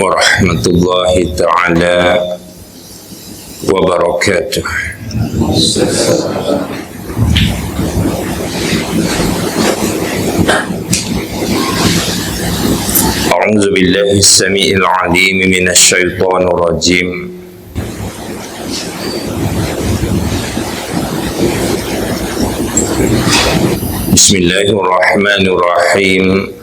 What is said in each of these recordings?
ورحمة الله تعالى وبركاته. أعوذ بالله السميع العليم من الشيطان الرجيم. بسم الله الرحمن الرحيم.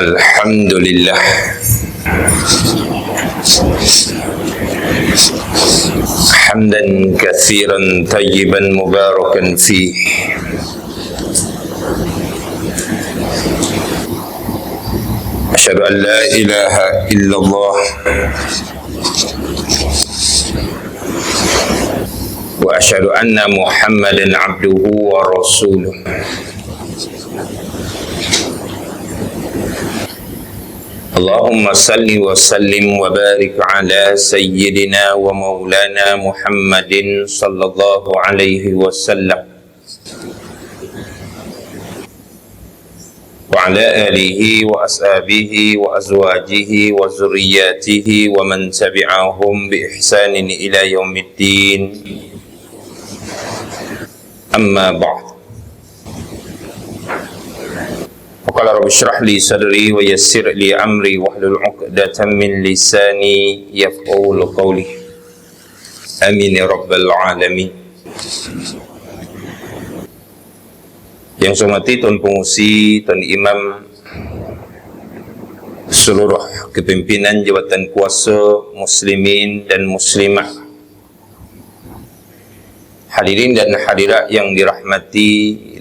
الحمد لله حمدا كثيرا طيبا مباركا فيه. أشهد أن لا إله إلا الله. وأشهد أن محمدا عبده ورسوله. اللهم صل وسلم وبارك على سيدنا ومولانا محمد صلى الله عليه وسلم. وعلى آله وأصحابه وأزواجه وذرياته ومن تبعهم بإحسان إلى يوم الدين. أما بعد وقال رب اشرح لي صدري ويسر لي امري واحلل عقدة من لساني يفقهوا قولي امين يا رب العالمين yang saya hormati Tuan Pengusi, Tuan Imam seluruh kepimpinan jabatan kuasa muslimin dan muslimah hadirin dan hadirat yang dirahmati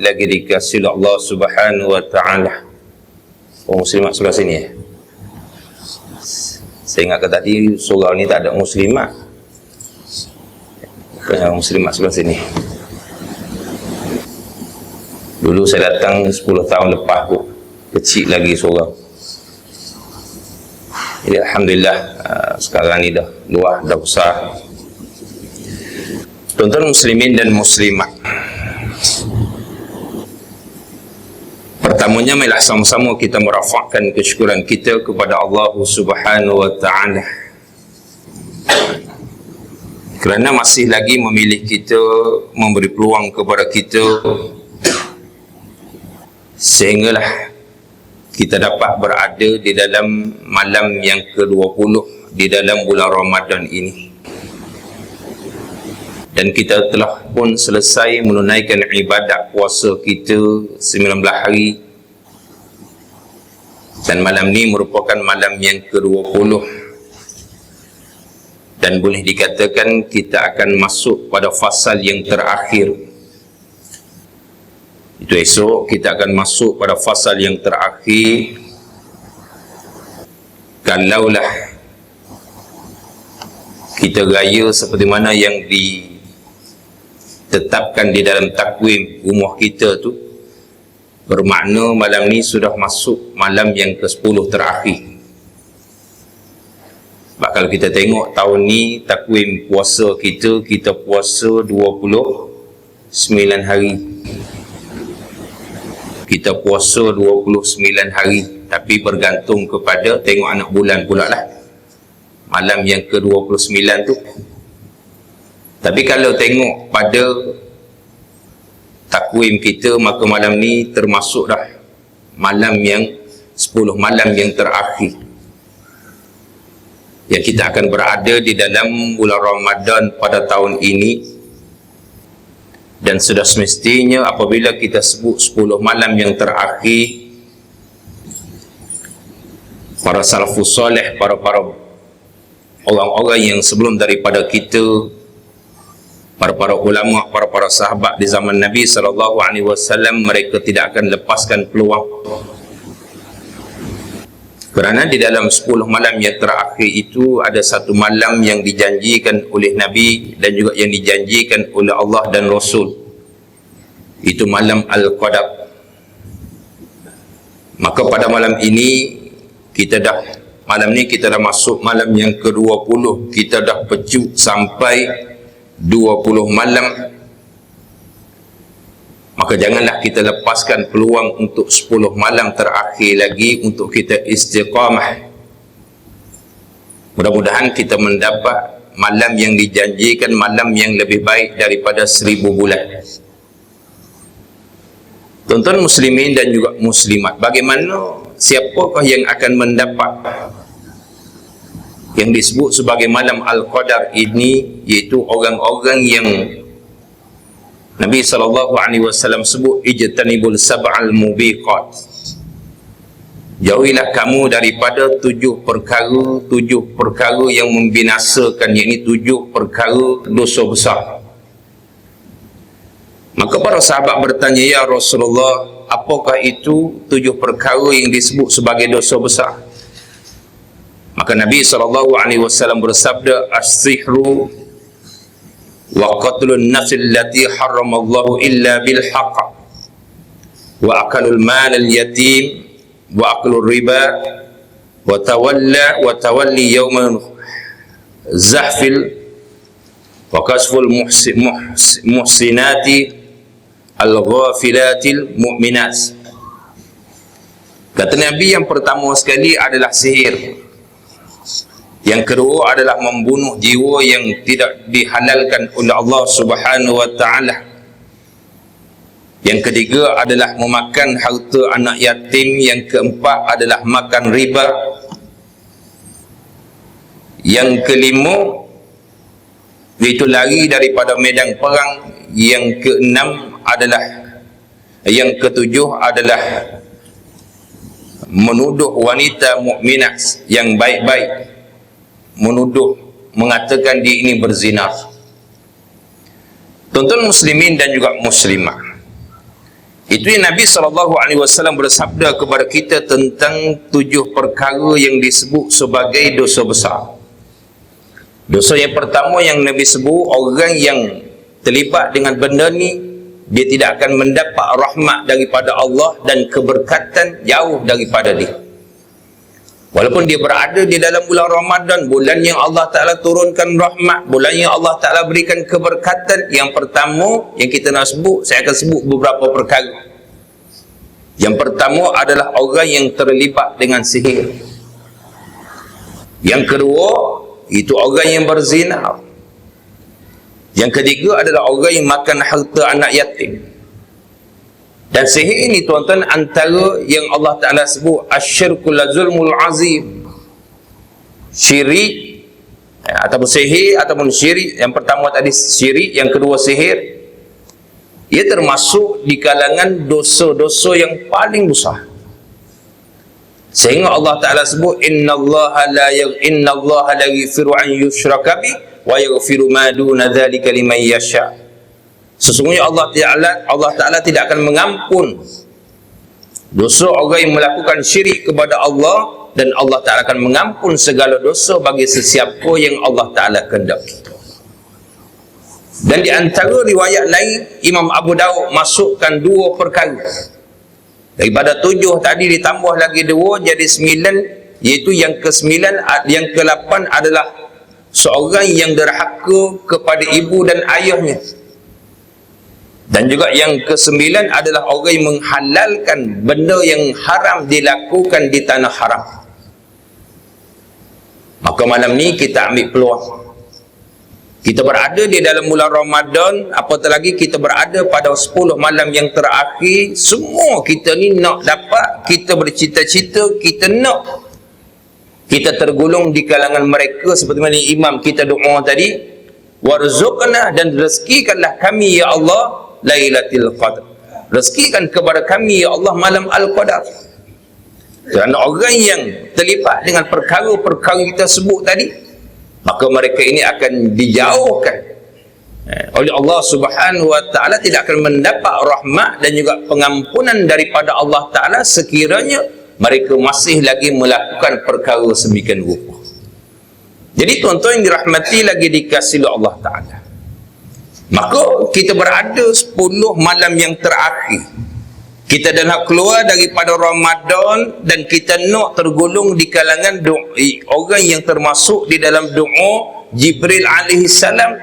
lagi dikasih Allah Subhanahu wa taala. Oh muslimat sebelah sini ya. Saya ingat tadi surau ni tak ada muslimat. Yang muslimat sebelah sini. Dulu saya datang 10 tahun lepas tu. Kecil lagi surau. Jadi Alhamdulillah ah, sekarang ni dah luar, dah besar. Tuan-tuan muslimin dan muslimat. Pertamanya marilah sama-sama kita merafakkan kesyukuran kita kepada Allah Subhanahu wa taala. Kerana masih lagi memilih kita memberi peluang kepada kita sehinggalah kita dapat berada di dalam malam yang ke-20 di dalam bulan Ramadan ini dan kita telah pun selesai menunaikan ibadat puasa kita 19 hari. Dan malam ni merupakan malam yang ke-20 dan boleh dikatakan kita akan masuk pada fasal yang terakhir. Itu esok kita akan masuk pada fasal yang terakhir. Kalaulah kita gaya seperti mana yang ditetapkan di dalam takwim rumah kita tu bermakna malam ni sudah masuk malam yang ke-10 terakhir. Bakal kita tengok tahun ni takwim puasa kita kita puasa 29 hari. Kita puasa 29 hari tapi bergantung kepada tengok anak bulan pula lah. Malam yang ke-29 tu tapi kalau tengok pada takwim kita maka malam ni termasuk dah malam yang 10 malam yang terakhir yang kita akan berada di dalam bulan Ramadan pada tahun ini. Dan sudah semestinya apabila kita sebut 10 malam yang terakhir para salafus soleh para para orang-orang yang sebelum daripada kita para para ulama para para sahabat di zaman Nabi sallallahu alaihi wasallam mereka tidak akan lepaskan peluang. Kerana di dalam 10 malam yang terakhir itu ada satu malam yang dijanjikan oleh Nabi dan juga yang dijanjikan oleh Allah dan Rasul. Itu malam Al-Qadab maka pada malam ini kita dah malam ni kita dah masuk malam yang ke-20 kita dah pecut sampai 20 malam maka janganlah kita lepaskan peluang untuk 10 malam terakhir lagi untuk kita istiqamah. Mudah-mudahan kita mendapat malam yang dijanjikan malam yang lebih baik daripada seribu bulan. Tuan-tuan muslimin dan juga muslimat bagaimana siapakah yang akan mendapat yang disebut sebagai malam Al-Qadar ini iaitu orang-orang yang Nabi SAW sebut ijtanibul sab'al mubiqat. Jauhilah kamu daripada tujuh perkara tujuh perkara yang membinasakan yakni tujuh perkara dosa besar. Maka para sahabat bertanya ya Rasulullah apakah itu tujuh perkara yang disebut sebagai dosa besar maka Nabi SAW bersabda as-sihru wa qatlun nafs allati haramallahu illa bil haqq wa akalul mal al yatim wa aklur riba wa tawalla wa tawalli yawman zahfil wa kasful muhsinati al-ghafilatil mu'minat kata Nabi yang pertama sekali adalah sihir yang kedua adalah membunuh jiwa yang tidak dihalalkan oleh Allah Subhanahu wa taala. Yang ketiga adalah memakan harta anak yatim, yang keempat adalah makan riba. Yang kelima itu lari daripada medan perang. Yang keenam adalah yang ketujuh adalah menuduh wanita mukminat yang baik-baik menuduh mengatakan dia ini berzina. Tuan-tuan muslimin dan juga muslimah. Itu yang Nabi SAW bersabda kepada kita tentang tujuh perkara yang disebut sebagai dosa besar. Dosa yang pertama yang Nabi sebut orang yang terlibat dengan benda ni dia tidak akan mendapat rahmat daripada Allah dan keberkatan jauh daripada dia Walaupun dia berada di dalam bulan Ramadan, bulan yang Allah Ta'ala turunkan rahmat, bulan yang Allah Ta'ala berikan keberkatan, yang pertama yang kita nak sebut, saya akan sebut beberapa perkara. Yang pertama adalah orang yang terlibat dengan sihir. Yang kedua, itu orang yang berzina. Yang ketiga adalah orang yang makan harta anak yatim. Dan sihir ini tuan-tuan antara yang Allah Ta'ala sebut asyirkul lazulmul azim. Syirik ya, ataupun sihir ataupun syirik. Yang pertama tadi syirik. Yang kedua sihir. Ia termasuk di kalangan dosa-dosa yang paling besar. Sehingga Allah Ta'ala sebut inna Allah la inna Allah la yushraka bi wa yaghfiru ma duna dhalika liman yasha' Sesungguhnya Allah Taala Allah Taala tidak akan mengampun dosa orang yang melakukan syirik kepada Allah dan Allah Taala akan mengampun segala dosa bagi sesiapa yang Allah Taala kehendaki. Dan di antara riwayat lain Imam Abu Daud masukkan dua perkara. Daripada tujuh tadi ditambah lagi dua jadi sembilan iaitu yang ke sembilan yang ke lapan adalah seorang yang derhaka kepada ibu dan ayahnya dan juga yang kesembilan adalah orang yang menghalalkan benda yang haram dilakukan di tanah haram. Maka malam ni kita ambil peluang. Kita berada di dalam bulan Ramadan, apatah lagi kita berada pada 10 malam yang terakhir, semua kita ni nak dapat, kita bercita-cita, kita nak kita tergolong di kalangan mereka seperti mana imam kita doa tadi, warzuqna dan rezekikanlah kami ya Allah Lailatul Qadar. Rezekikan kepada kami ya Allah malam Al-Qadar. Kerana orang yang terlibat dengan perkara-perkara kita sebut tadi, maka mereka ini akan dijauhkan eh, oleh Allah Subhanahu wa taala tidak akan mendapat rahmat dan juga pengampunan daripada Allah taala sekiranya mereka masih lagi melakukan perkara semikian rupa. Jadi tuan-tuan yang dirahmati lagi dikasihi Allah taala. Maka kita berada 10 malam yang terakhir. Kita dah nak keluar daripada Ramadan dan kita nak tergolong di kalangan doa, orang yang termasuk di dalam doa Jibril alaihi salam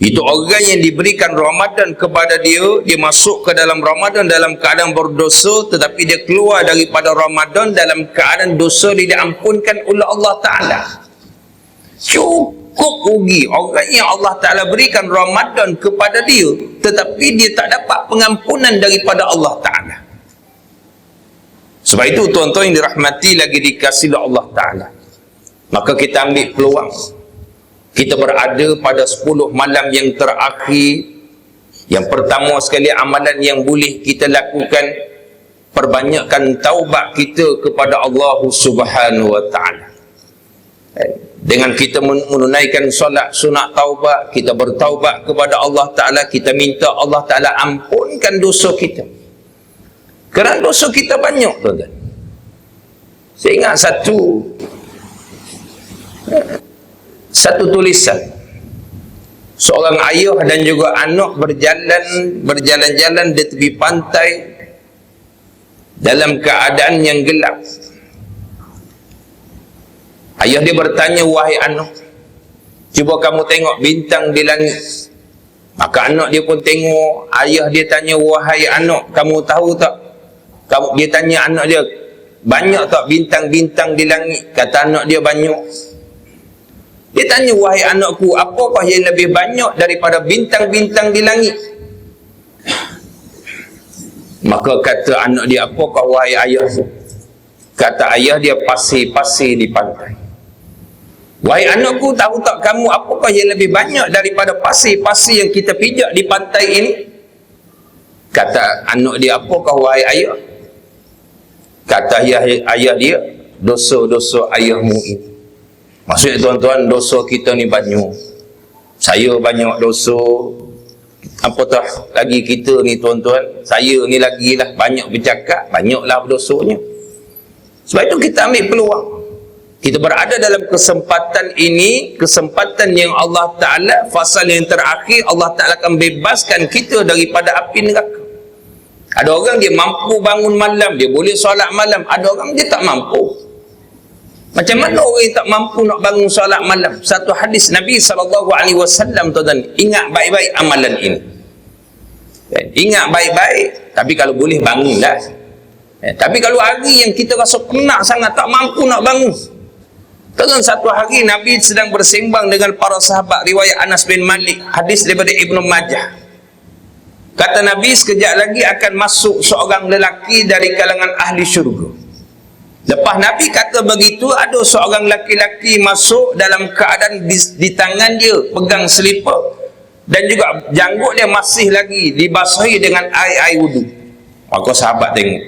itu orang yang diberikan Ramadan kepada dia dia masuk ke dalam Ramadan dalam keadaan berdosa tetapi dia keluar daripada Ramadan dalam keadaan dosa dia diampunkan oleh Allah Ta'ala. Cukup rugi? Orang yang Allah Ta'ala berikan Ramadan kepada dia tetapi dia tak dapat pengampunan daripada Allah Ta'ala. Sebab itu tuan-tuan yang dirahmati lagi dikasih Allah Ta'ala. Maka kita ambil peluang. Kita berada pada 10 malam yang terakhir. Yang pertama sekali amalan yang boleh kita lakukan perbanyakkan taubat kita kepada Allah Subhanahu wa taala dengan kita menunaikan solat sunat taubat kita bertaubat kepada Allah taala kita minta Allah taala ampunkan dosa kita. Kerana dosa kita banyak tuan-tuan. Saya ingat satu satu tulisan. Seorang ayah dan juga anak berjalan berjalan-jalan di tepi pantai dalam keadaan yang gelap ayah dia bertanya wahai anak cuba kamu tengok bintang di langit maka anak dia pun tengok ayah dia tanya wahai anak kamu tahu tak kamu dia tanya anak dia banyak tak bintang-bintang di langit kata anak dia banyak dia tanya, wahai anakku, apakah yang lebih banyak daripada bintang-bintang di langit? Maka kata anak dia, apakah wahai ayah? Kata ayah dia, pasir-pasir di pantai. Wahai anakku, tahu tak kamu apakah yang lebih banyak daripada pasir-pasir yang kita pijak di pantai ini? Kata anak dia, apakah wahai ayah? Kata ayah, ayah dia, dosa-dosa ayahmu ini. Maksudnya tuan-tuan dosa kita ni banyak. Saya banyak dosa. Apatah lagi kita ni tuan-tuan. Saya ni lagi lah banyak bercakap. Banyaklah berdosanya. Sebab itu kita ambil peluang. Kita berada dalam kesempatan ini. Kesempatan yang Allah Ta'ala. Fasal yang terakhir. Allah Ta'ala akan bebaskan kita daripada api neraka. Ada orang dia mampu bangun malam. Dia boleh solat malam. Ada orang dia tak mampu. Macam mana orang yang tak mampu nak bangun solat malam? Satu hadis Nabi SAW tuan-tuan, ingat baik-baik amalan ini. Kan? Ingat baik-baik, tapi kalau boleh bangunlah. Eh, tapi kalau hari yang kita rasa penat sangat, tak mampu nak bangun. Tuan satu hari Nabi sedang bersembang dengan para sahabat riwayat Anas bin Malik, hadis daripada Ibnu Majah. Kata Nabi sekejap lagi akan masuk seorang lelaki dari kalangan ahli syurga. Lepas Nabi kata begitu, ada seorang laki-laki masuk dalam keadaan di, di tangan dia pegang selipar dan juga janggut dia masih lagi dibasahi dengan air-air wudu. Maka sahabat tengok.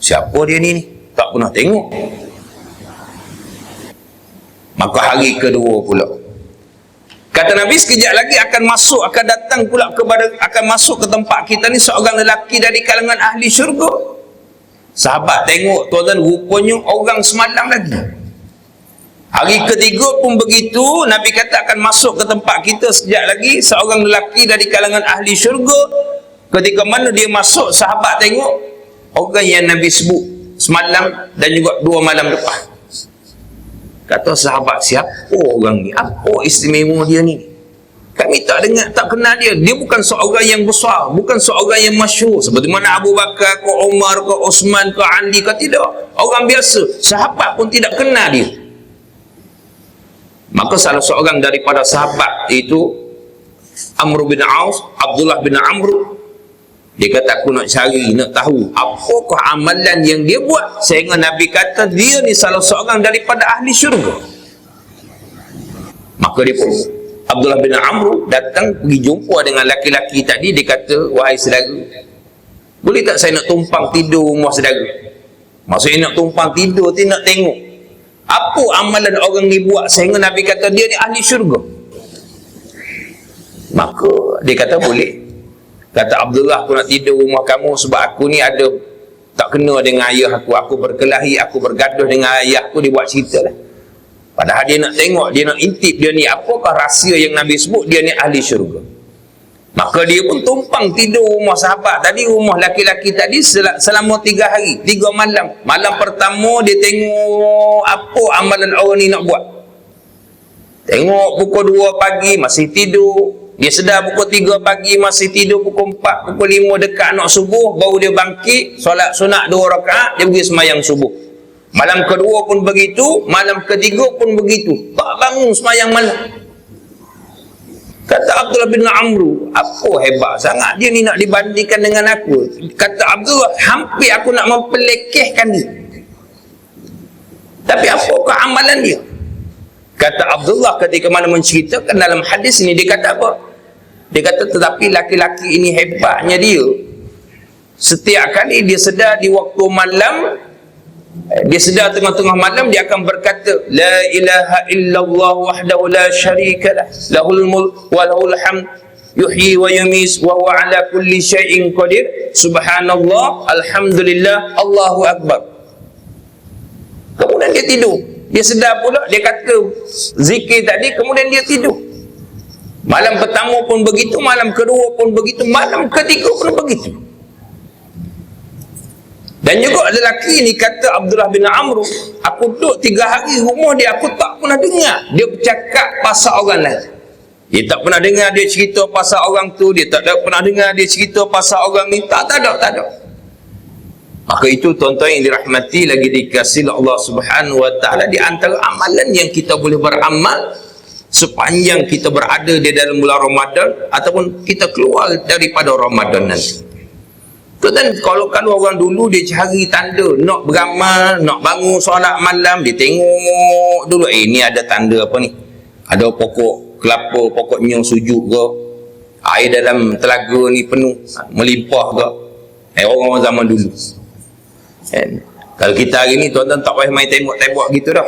Siapa dia ni? Tak pernah tengok. Maka hari kedua pula. Kata Nabi sekejap lagi akan masuk, akan datang pula kepada akan masuk ke tempat kita ni seorang lelaki dari kalangan ahli syurga. Sahabat tengok tuan-tuan rupanya orang semalam lagi. Hari ketiga pun begitu, Nabi kata akan masuk ke tempat kita sejak lagi seorang lelaki dari kalangan ahli syurga. Ketika mana dia masuk, sahabat tengok orang yang Nabi sebut semalam dan juga dua malam lepas. Kata sahabat, siapa orang ni? Apa istimewa dia ni? Kami tak dengar, tak kenal dia. Dia bukan seorang yang besar, bukan seorang yang masyhur. Seperti mana Abu Bakar, ke Umar, ke Osman, ke Ali, ke tidak. Orang biasa, sahabat pun tidak kenal dia. Maka salah seorang daripada sahabat itu, Amr bin Aus, Abdullah bin Amr, dia kata aku nak cari, nak tahu apakah amalan yang dia buat. Sehingga Nabi kata dia ni salah seorang daripada ahli syurga. Maka dia pun Abdullah bin Amr datang pergi jumpa dengan laki-laki tadi. Dia kata wahai saudara boleh tak saya nak tumpang tidur rumah saudara? Maksudnya nak tumpang tidur tu nak tengok apa amalan orang ni buat. Sehingga Nabi kata dia ni ahli syurga. Maka dia kata boleh kata Abdullah aku nak tidur rumah kamu sebab aku ni ada tak kena dengan ayah aku aku berkelahi aku bergaduh dengan ayah aku dia buat cerita lah Padahal dia nak tengok, dia nak intip dia ni apakah rahsia yang Nabi sebut dia ni ahli syurga. Maka dia pun tumpang tidur rumah sahabat tadi, rumah laki-laki tadi selama tiga hari, tiga malam. Malam pertama dia tengok apa amalan orang ni nak buat. tengok pukul 2 pagi masih tidur dia sedar pukul 3 pagi masih tidur pukul 4 pukul 5 dekat nak subuh baru dia bangkit solat sunat 2 rakaat dia pergi semayang subuh malam kedua pun begitu malam ketiga pun begitu bangun semayang malam Kata Abdullah bin Amru, apa hebat sangat dia ni nak dibandingkan dengan aku. Kata Abdullah, hampir aku nak mempelekehkan dia. Tapi apakah amalan dia? Kata Abdullah ketika mana menceritakan dalam hadis ini, dia kata apa? Dia kata, tetapi laki-laki ini hebatnya dia. Setiap kali dia sedar di waktu malam, dia sedar tengah-tengah malam dia akan berkata la ilaha illallah wahdahu la syarika lah. Lahul mulk wa lahul hamd yuhyi wa yumis wa huwa ala kulli syai'in qadir. Subhanallah alhamdulillah allahu akbar. Kemudian dia tidur. Dia sedar pula dia kata zikir tadi kemudian dia tidur malam pertama pun begitu malam kedua pun begitu malam ketiga pun begitu dan juga lelaki ni kata Abdullah bin Amru, aku duduk tiga hari rumah dia, aku tak pernah dengar dia bercakap pasal orang lain. Dia tak pernah dengar dia cerita pasal orang tu, dia tak pernah dengar dia cerita pasal orang ni. Tak, tak ada, tak ada. Maka itu tuan-tuan yang dirahmati lagi dikasih Allah Subhanahu Wa Taala di antara amalan yang kita boleh beramal sepanjang kita berada di dalam bulan Ramadan ataupun kita keluar daripada Ramadan nanti. Tu kan kalau kan orang dulu dia cari tanda nak beramal, nak bangun solat malam, dia tengok dulu eh ni ada tanda apa ni? Ada pokok kelapa, pokok nyong sujuk ke? Air dalam telaga ni penuh, melimpah ke? Eh orang-orang zaman dulu. Kan? Kalau kita hari ni tuan-tuan tak payah main tembok-tembok gitu dah.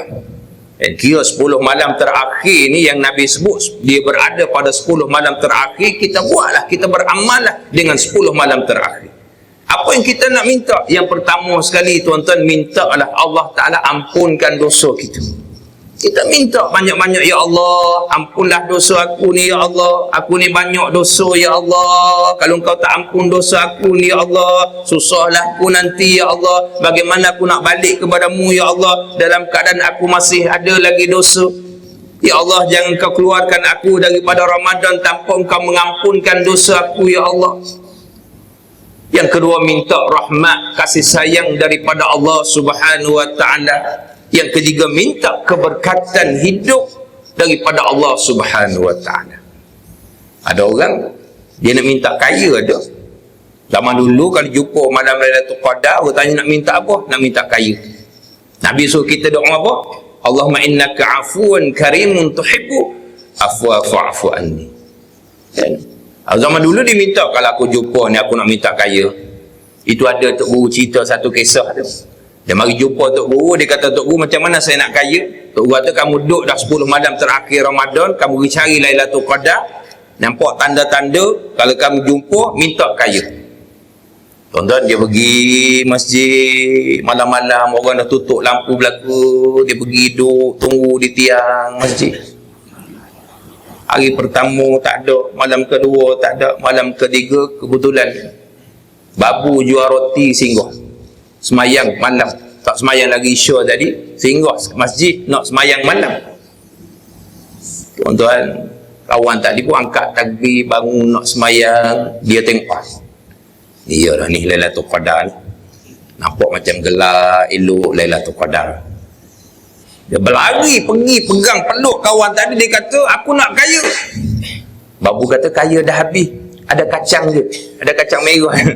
Dan kira 10 malam terakhir ni yang Nabi sebut dia berada pada 10 malam terakhir kita buatlah kita beramallah dengan 10 malam terakhir apa yang kita nak minta? Yang pertama sekali tuan-tuan minta adalah Allah Ta'ala ampunkan dosa kita. Kita minta banyak-banyak Ya Allah ampunlah dosa aku ni Ya Allah. Aku ni banyak dosa Ya Allah. Kalau kau tak ampun dosa aku ni Ya Allah Susahlah aku nanti Ya Allah. Bagaimana aku nak balik kepadamu Ya Allah? Dalam keadaan aku masih ada lagi dosa. Ya Allah jangan kau keluarkan aku daripada Ramadan Tanpa kau mengampunkan dosa aku Ya Allah. Yang kedua minta rahmat kasih sayang daripada Allah Subhanahu wa taala. Yang ketiga minta keberkatan hidup daripada Allah Subhanahu wa taala. Ada orang dia nak minta kaya ada. Zaman dulu kalau jumpa malam Lailatul Qadar, orang tanya nak minta apa? Nak minta kaya. Nabi suruh kita doa apa? Allahumma innaka afuwan karimun tuhibbu afwa fa'fu anni. Kan? Ah, zaman dulu dia minta kalau aku jumpa ni aku nak minta kaya. Itu ada Guru cerita satu kisah tu. Dia mari jumpa Tok Guru, dia kata Tok Guru macam mana saya nak kaya? Tok Guru kata kamu duduk dah 10 malam terakhir Ramadan, kamu pergi cari Lailatul Qadar. Nampak tanda-tanda kalau kamu jumpa minta kaya. Tuan-tuan dia pergi masjid malam-malam orang dah tutup lampu belaka, dia pergi duduk tunggu di tiang masjid hari pertama tak ada malam kedua tak ada malam ketiga kebetulan babu jual roti singgah semayang malam. Tak semayang lagi isya tadi. Singgah masjid nak semayang malam. Tuan-tuan kawan tadi pun angkat takbir bangun nak semayang. Dia tengok iya dah ni Lailatul Qadar nampak macam gelap elok Lailatul Qadar. Dia berlari pergi pegang peluk kawan tadi. Dia kata aku nak kaya. Babu kata kaya dah habis. Ada kacang je. Ada kacang merah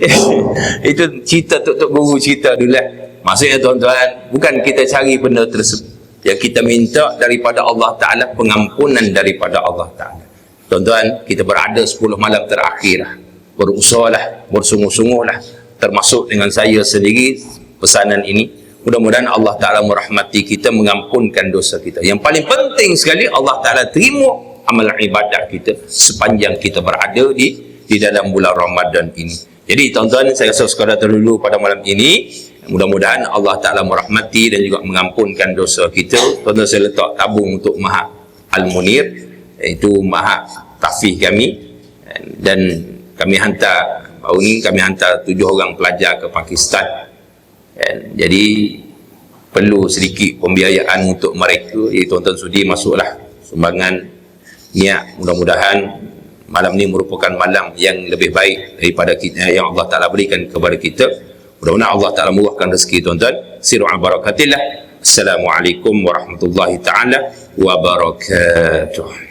itu cerita tok tok guru cerita dulu lah maksudnya tuan-tuan bukan kita cari benda tersebut. Yang kita minta daripada Allah Ta'ala pengampunan daripada Allah Ta'ala. Tuan-tuan kita berada 10 malam terakhir lah. Berusahalah bersungguh-sungguh lah. Termasuk dengan saya sendiri pesanan ini. Mudah-mudahan Allah Ta'ala merahmati kita, mengampunkan dosa kita. Yang paling penting sekali, Allah Ta'ala terima amal ibadat kita sepanjang kita berada di di dalam bulan Ramadan ini. Jadi tuan-tuan, saya rasa sekadar terlalu pada malam ini. Mudah-mudahan Allah Ta'ala merahmati dan juga mengampunkan dosa kita. Tuan-tuan, saya letak tabung untuk Maha Al-Munir. Itu Maha Tafih kami. Dan kami hantar, baru ini kami hantar tujuh orang pelajar ke Pakistan jadi perlu sedikit pembiayaan untuk mereka jadi tuan-tuan sudi masuklah sumbangan niat mudah-mudahan malam ni merupakan malam yang lebih baik daripada kita, yang Allah Ta'ala berikan kepada kita. Mudah-mudahan Allah Ta'ala murahkan rezeki tuan-tuan. Siru'an barakatillah. Assalamualaikum warahmatullahi ta'ala wabarakatuh